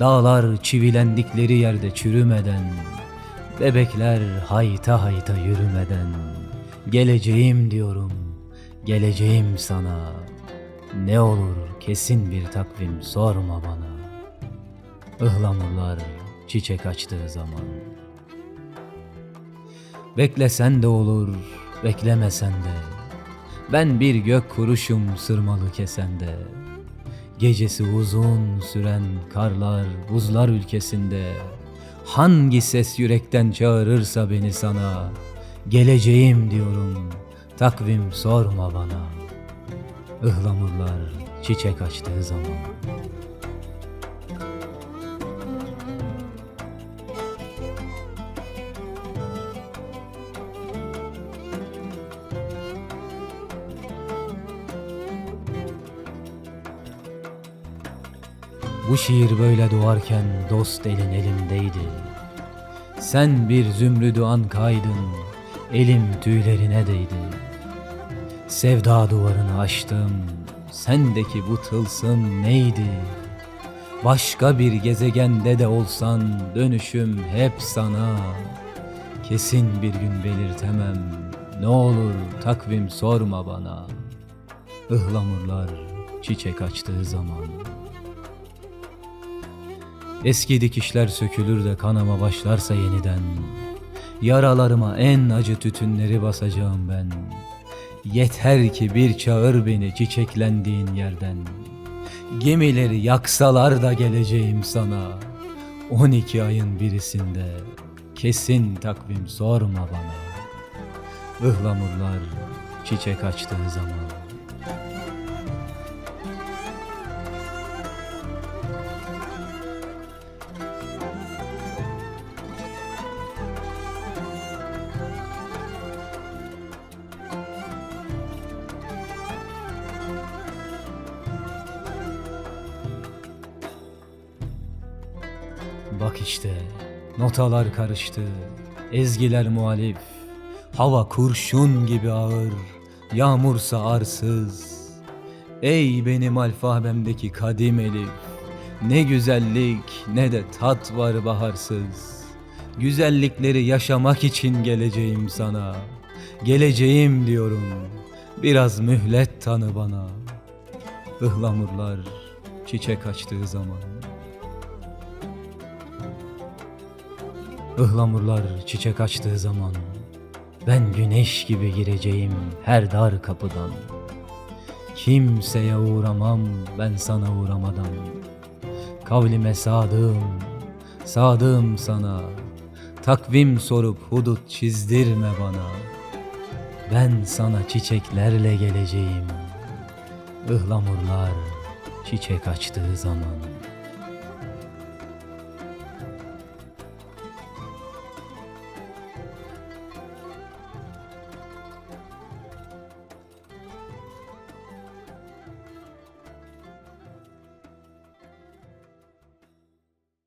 Dağlar çivilendikleri yerde çürümeden Bebekler hayta hayta yürümeden Geleceğim diyorum, geleceğim sana. Ne olur kesin bir takvim sorma bana. Ihlamurlar çiçek açtığı zaman. Beklesen de olur, beklemesen de. Ben bir gök kuruşum sırmalı kesende Gecesi uzun süren karlar, buzlar ülkesinde. Hangi ses yürekten çağırırsa beni sana Geleceğim diyorum, takvim sorma bana. Ihlamurlar çiçek açtığı zaman Bu şiir böyle doğarken dost elin elimdeydi. Sen bir zümrüdü an kaydın, elim tüylerine değdi. Sevda duvarını aştım, sendeki bu tılsım neydi? Başka bir gezegende de olsan dönüşüm hep sana. Kesin bir gün belirtemem, ne olur takvim sorma bana. Ihlamurlar çiçek açtığı zaman. Eski dikişler sökülür de kanama başlarsa yeniden. Yaralarıma en acı tütünleri basacağım ben. Yeter ki bir çağır beni çiçeklendiğin yerden. Gemileri yaksalar da geleceğim sana. 12 ayın birisinde Kesin takvim sorma bana. Ihlamurlar çiçek açtığı zaman Bak işte notalar karıştı, ezgiler muhalif, hava kurşun gibi ağır, yağmursa arsız. Ey benim alfabemdeki kadim elif, ne güzellik ne de tat var baharsız. Güzellikleri yaşamak için geleceğim sana, geleceğim diyorum, biraz mühlet tanı bana. Ihlamurlar çiçek açtığı zaman. Ihlamurlar çiçek açtığı zaman ben güneş gibi gireceğim her dar kapıdan. Kimseye uğramam ben sana uğramadan. Kavlime sadığım, sadığım sana. Takvim sorup hudut çizdirme bana. Ben sana çiçeklerle geleceğim. Ihlamurlar çiçek açtığı zaman.